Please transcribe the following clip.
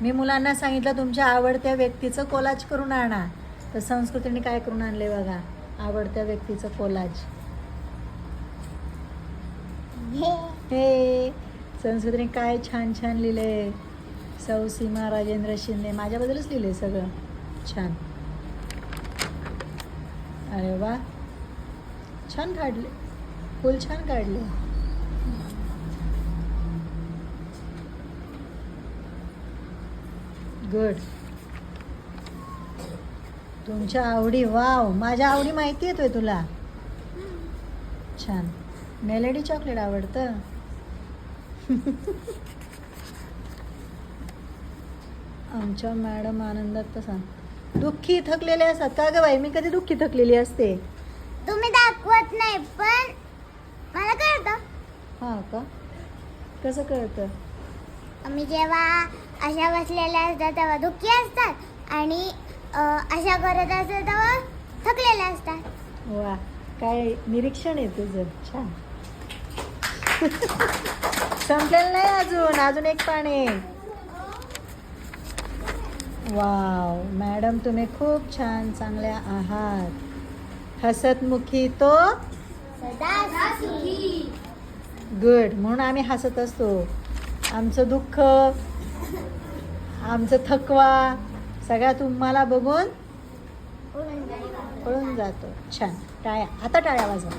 मी मुलांना सांगितलं तुमच्या आवडत्या व्यक्तीचं कोलाज करून आणा. तर संस्कृतीने काय करून आणले बघा? आवडत्या व्यक्तीचं कोलाज हे संस्कृतीने काय छान छान लिहिले. सौ सीमा राजेंद्र शिंदे. माझ्याबद्दलच लिहिले सगळं. छान. अरे वा. छान काढले. फुल छान काढले. गुड तुमच्या आवडी वाव. माझ्या आवडी माहिती येतोय तुला? छान. मेलेडी चॉकलेट आवडतं? आमच्या मॅडम आनंदात तर सांग दुःखी थकलेले असतात. का ग बाई? मी कधी दुःखी थकलेली असते? तुम्ही दाखवत नाही पण मला कळतं. हां का? कसं कळतं? आम्ही जेव्हा अशा बसलेल्या असतात तेव्हा दुःखी असतात. आणि अशा करत असतात तेव्हा थकलेल्या असतात. वा काय निरीक्षण आहे तुझं. छान. संपलेलं नाही अजून अजून एक पाणी. वाव मॅडम तुम्ही खूप छान चांगल्या आहात. हसतमुखी तो? गुड म्हणून आम्ही हसत असतो. आमचं दुःख आमचं थकवा सगळा तुम्हाला बघून पळून जातो. छान. टाळ्या. आता टाळ्या वाजवा.